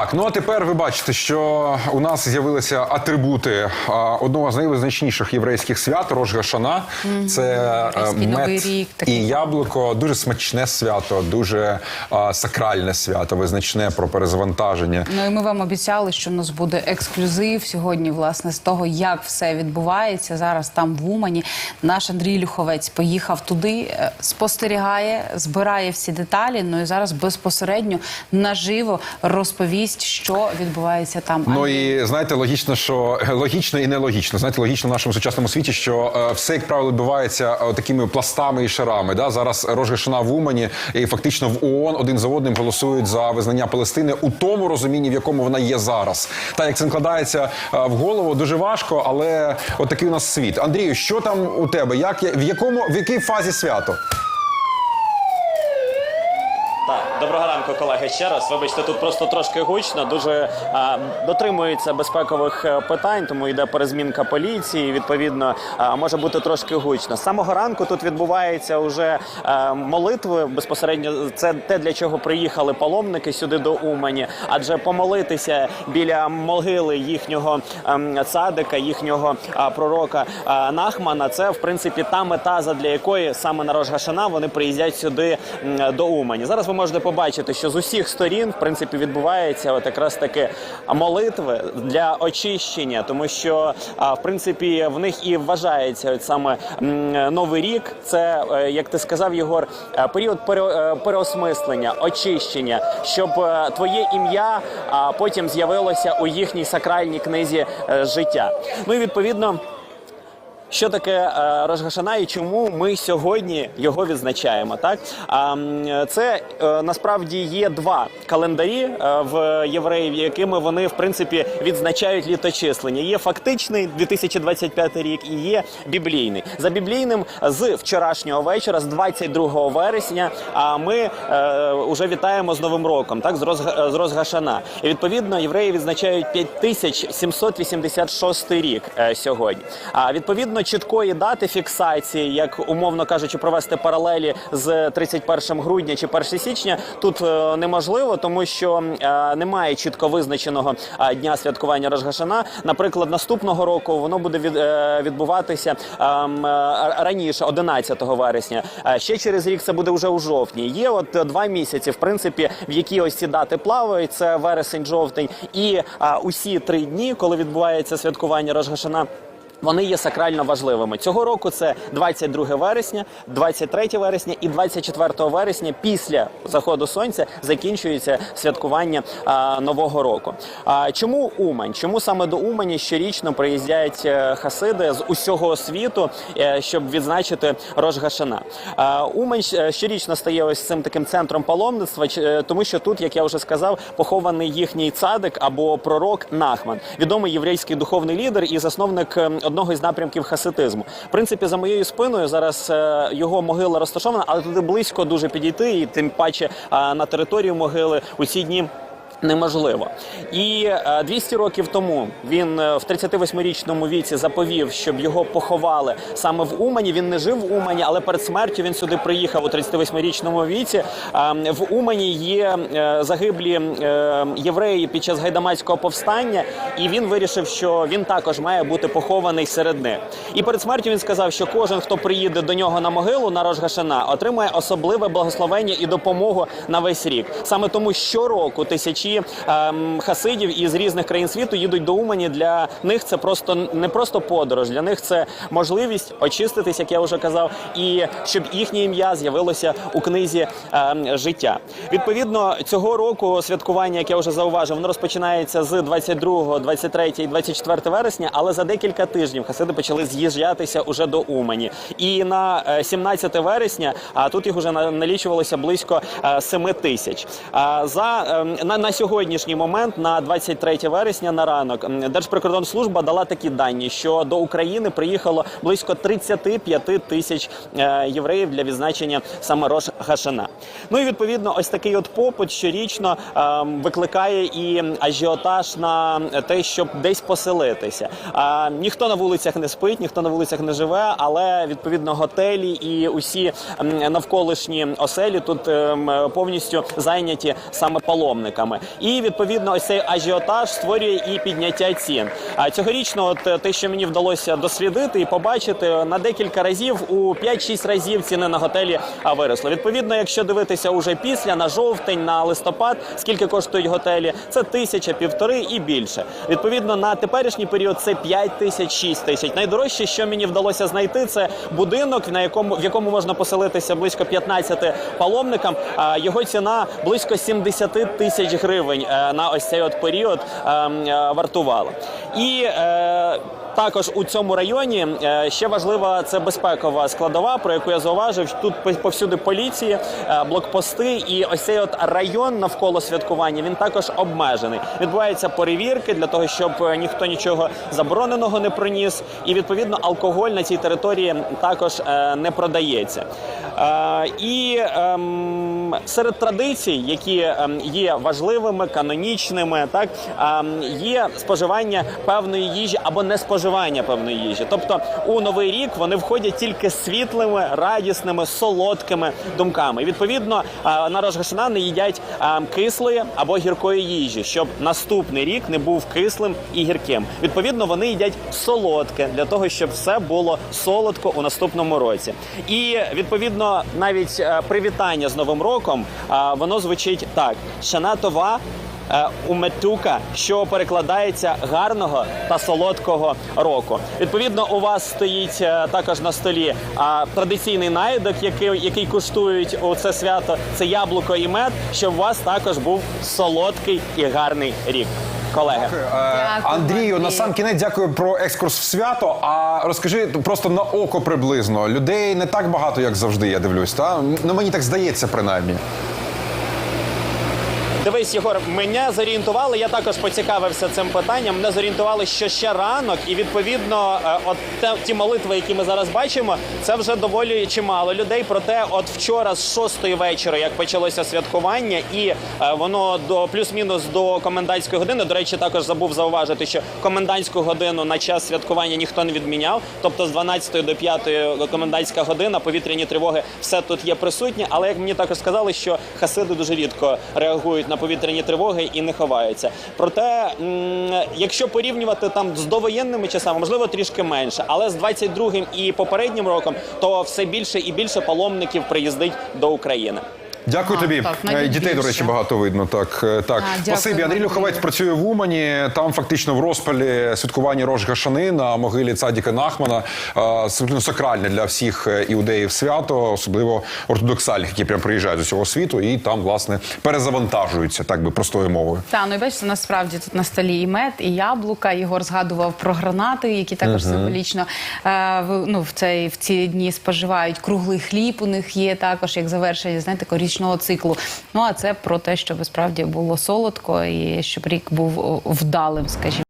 Так, ну а тепер ви бачите, що у нас з'явилися атрибути а, одного з найвизначніших єврейських свят Рош Гашана. Це е, Єврейський Новий мед рік, і яблуко. Дуже смачне свято, дуже а, сакральне свято, визначне про перезавантаження. Ну і ми вам обіцяли, що у нас буде ексклюзив сьогодні, власне, з того, як все відбувається зараз там в Умані. Наш Андрій Люховець поїхав туди, е, спостерігає, збирає всі деталі. Ну і зараз безпосередньо наживо розповість, що відбувається там. Ну і знаєте, логічно, що логічно і нелогічно. Знаєте, логічно в нашому сучасному світі, що е, все, як правило, відбувається е, такими пластами і шарами. Да? Зараз Рожгашина в Умані і фактично в ООН один за одним голосують за визнання Палестини у тому розумінні, в якому вона є зараз. Так як це накладається е, в голову, дуже важко, але от такий у нас світ. Андрію, що там у тебе? Як в якому в якій фазі свято? Так, доброго ранку, колеги. Ще раз. Вибачте, тут просто трошки гучно. Дуже а, дотримуються безпекових е, питань, тому йде перезмінка поліції. Відповідно, а, може бути трошки гучно. З самого ранку тут відбуваються вже а, молитви. Безпосередньо це те, для чого приїхали паломники сюди до Умані, адже помолитися біля могили їхнього ем, цадика, їхнього а, пророка а, Нахмана. Це в принципі та мета, задля якої саме на Рожгашана вони приїздять сюди м, до Умані. Зараз ви можете побачити, що з усіх сторін в принципі відбувається от якраз таки молитви для очищення, тому що в принципі в них і вважається от саме новий рік. Це е, як ти сказав, Єгор, е, період е, переосмислення, очищення, щоб твоє ім'я потім з'явилося у їхній сакральній книзі життя. Ну і відповідно. Що таке е, Рожгашана і чому ми сьогодні його відзначаємо? Так це е, насправді є два календарі е, в євреїв, якими вони в принципі відзначають літочислення. Є фактичний 2025 рік і є біблійний. За біблійним з вчорашнього вечора, з 22 вересня. А ми е, уже вітаємо з новим роком, так з Розга- з Розгашана. І відповідно євреї відзначають 5786 рік сьогодні. А відповідно чіткої дати фіксації, як умовно кажучи, провести паралелі з 31 грудня чи 1 січня, тут е, неможливо, тому що е, немає чітко визначеного е, дня святкування Рожгашана. Наприклад, наступного року воно буде від, відбуватися ем, раніше, 11 вересня. Ще через рік це буде вже у жовтні. Є от два місяці, в принципі, в які ось ці дати плавають. Це вересень, жовтень, і усі три дні, коли відбувається святкування Рожгашана. Вони є сакрально важливими цього року. Це 22 вересня, 23 вересня і 24 вересня. Після заходу сонця закінчується святкування а, нового року. А чому Умань? Чому саме до Умані щорічно приїздять е, хасиди з усього світу, е, щоб відзначити Рожгашана? А, Умань е, щорічно стає ось цим таким центром паломництва, тому що тут, як я вже сказав, похований їхній цадик або пророк Нахман, відомий єврейський духовний лідер і засновник одного із напрямків хасидизму. В принципі, за моєю спиною зараз е, його могила розташована, але туди близько дуже підійти, і тим паче е, на територію могили у ці дні. Неможливо. І е, 200 років тому він е, в 38-річному віці заповів, щоб його поховали саме в Умані. Він не жив в Умані, але перед смертю він сюди приїхав у 38-річному віці. Е, В Умані є е, загиблі е, євреї під час гайдамацького повстання, і він вирішив, що він також має бути похований серед них. І перед смертю він сказав, що кожен, хто приїде до нього на могилу на Рожгашана, отримає особливе благословення і допомогу на весь рік. Саме тому щороку тисячі ем, хасидів із різних країн світу їдуть до Умані. Для них це просто не просто подорож. Для них це можливість очиститись, як я вже казав, і щоб їхнє ім'я з'явилося у книзі ем, життя. Відповідно, цього року святкування, як я вже зауважив, воно розпочинається з 22, 23 і 24 вересня, але за декілька тижнів хасиди почали з'їжджатися уже до Умані. І на е, 17 вересня, а тут їх на- налічувалося близько е, 7 тисяч. А за ем, на, на сьогоднішній момент, на 23 вересня на ранок, Держприкордонслужба дала такі дані, що до України приїхало близько 35 тисяч е, євреїв для відзначення саме Рош Гашана. Ну і відповідно, ось такий от попит щорічно ем, викликає і ажіотаж на те, щоб десь поселитися. А, ніхто на вулицях не спить, ніхто на вулицях не живе, але відповідно готелі і усі навколишні оселі тут ем, повністю зайняті саме паломниками. І відповідно ось цей ажіотаж створює і підняття цін. А цьогорічно, от е, те, що мені вдалося дослідити і побачити, на декілька разів у 5-6 разів ціни на готелі виросли. Відповідно, якщо дивитися уже після на жовтень, на листопад, скільки коштують готелі, це тисяча, півтори і більше. Відповідно, на теперішній період це 5 тисяч, 6 тисяч. Найдорожче, що мені вдалося знайти, це будинок, на якому в якому можна поселитися близько 15 паломникам. А його ціна близько 70 тисяч гривень е, на ось цей от період е, е, вартувала. І також у цьому районі ще важлива це безпекова складова, про яку я зауважив. Тут повсюди поліції, блокпости, і ось цей от район навколо святкування він також обмежений. Відбуваються перевірки для того, щоб ніхто нічого забороненого не приніс, і відповідно алкоголь на цій території також не продається. Е, І ем, серед традицій, які ем, є важливими, канонічними, так ем, є споживання певної їжі або не споживання певної їжі. Тобто у новий рік вони входять тільки світлими, радісними, солодкими думками. І відповідно е, на Рожгашина не їдять кислої або гіркої їжі, щоб наступний рік не був кислим і гірким. Відповідно, вони їдять солодке для того, щоб все було солодко у наступному році. І відповідно, навіть е, привітання з новим роком воно звучить так: Шана Това. е, Уметука, що перекладається гарного та солодкого року. Відповідно, у вас стоїть е, також на столі традиційний наїдок, який, який куштують у це свято. Це яблуко і мед, щоб у вас також був солодкий і гарний рік, колеги. Е, Дякую, Андрію, на сам кінець дякую про екскурс в свято. А розкажи просто на око приблизно. Людей не так багато, як завжди, я дивлюсь. Та? Ну мені так здається, принаймні. Дивись, Єгор, мене зорієнтували. Я також поцікавився цим питанням. Мене зорієнтували, що ще ранок, і відповідно, е, от те, ті молитви, які ми зараз бачимо, це вже доволі чимало людей. Проте, от вчора з шостої вечора, як почалося святкування, і е, воно до плюс-мінус до комендантської години. До речі, також забув зауважити, що комендантську годину на час святкування ніхто не відміняв. Тобто з 12 до 5 комендантська година, повітряні тривоги, все тут є присутнє. Але як мені також сказали, що хасиди дуже рідко реагують на повітряні тривоги і не ховаються. Проте, якщо порівнювати там з довоєнними часами, можливо, трішки менше, але з 22-м і попереднім роком, то все більше і більше паломників приїздить до України. Дякую А, тобі. так, Е, Дітей, до речі, багато видно. Так, е, так. А, Спасибі. Андрій Люховець працює в Умані. Там фактично в розпалі святкування Рож Гашани на могилі Цадіка Нахмана. Абсолютно сакральне для всіх е, іудеїв свято, особливо ортодоксальних, які прям приїжджають з усього світу, і там власне перезавантажуються, так би простою мовою. Та ну і бачите, насправді тут на столі і мед, і яблука. Єгор згадував про гранати, які також символічно е, в, ну, в цей в ці дні споживають. Круглий хліб у них є також як завершення знаєте, такого річного циклу. Ну а це про те, щоб справді було солодко і щоб рік був вдалим, скажімо.